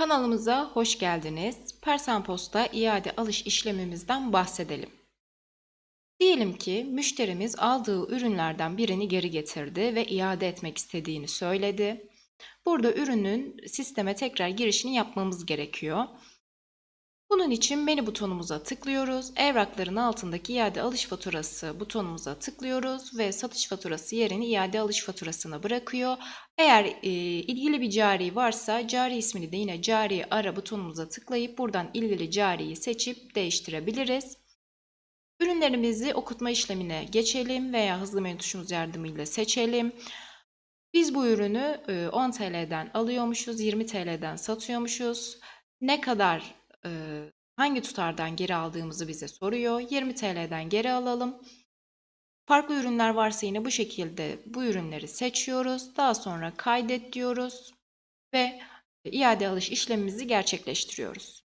Kanalımıza hoş geldiniz. Persenpost'ta iade alış işlemimizden bahsedelim. Diyelim ki müşterimiz aldığı ürünlerden birini geri getirdi ve iade etmek istediğini söyledi. Burada ürünün sisteme tekrar girişini yapmamız gerekiyor. Bunun için menü butonumuza tıklıyoruz. Evrakların altındaki iade alış faturası butonumuza tıklıyoruz ve satış faturası yerini iade alış faturasına bırakıyor. Eğer e, ilgili bir cari varsa cari ismini de yine cari ara butonumuza tıklayıp buradan ilgili cariyi seçip değiştirebiliriz. Ürünlerimizi okutma işlemine geçelim veya hızlı menü tuşumuz yardımıyla seçelim. Biz bu ürünü e, 10 TL'den alıyormuşuz, 20 TL'den satıyormuşuz. Ne kadar e, hangi tutardan geri aldığımızı bize soruyor. 20 TL'den geri alalım. Farklı ürünler varsa yine bu şekilde bu ürünleri seçiyoruz. Daha sonra kaydet diyoruz ve iade alış işlemimizi gerçekleştiriyoruz.